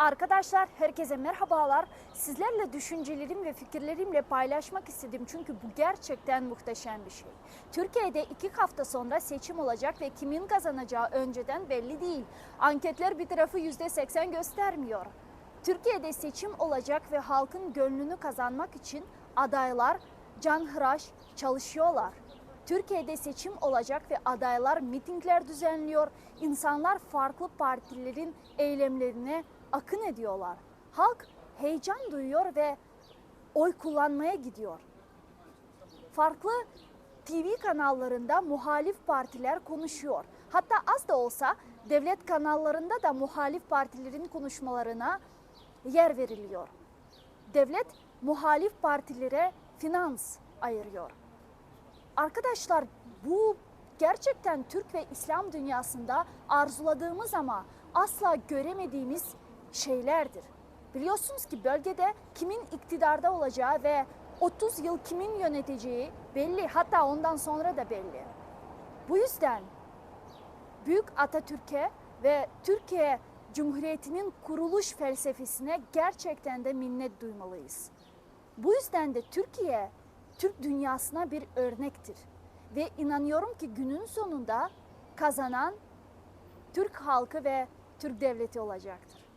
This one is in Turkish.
Arkadaşlar herkese merhabalar. Sizlerle düşüncelerim ve fikirlerimle paylaşmak istedim çünkü bu gerçekten muhteşem bir şey. Türkiye'de iki hafta sonra seçim olacak ve kimin kazanacağı önceden belli değil. Anketler bir tarafı %80 göstermiyor. Türkiye'de seçim olacak ve halkın gönlünü kazanmak için adaylar canhıraş çalışıyorlar. Türkiye'de seçim olacak ve adaylar mitingler düzenliyor. İnsanlar farklı partilerin eylemlerine akın ediyorlar. Halk heyecan duyuyor ve oy kullanmaya gidiyor. Farklı TV kanallarında muhalif partiler konuşuyor. Hatta az da olsa devlet kanallarında da muhalif partilerin konuşmalarına yer veriliyor. Devlet muhalif partilere finans ayırıyor. Arkadaşlar bu gerçekten Türk ve İslam dünyasında arzuladığımız ama asla göremediğimiz şeylerdir. Biliyorsunuz ki bölgede kimin iktidarda olacağı ve 30 yıl kimin yöneteceği belli hatta ondan sonra da belli. Bu yüzden Büyük Atatürk'e ve Türkiye Cumhuriyeti'nin kuruluş felsefesine gerçekten de minnet duymalıyız. Bu yüzden de Türkiye Türk dünyasına bir örnektir. Ve inanıyorum ki günün sonunda kazanan Türk halkı ve Türk devleti olacaktır.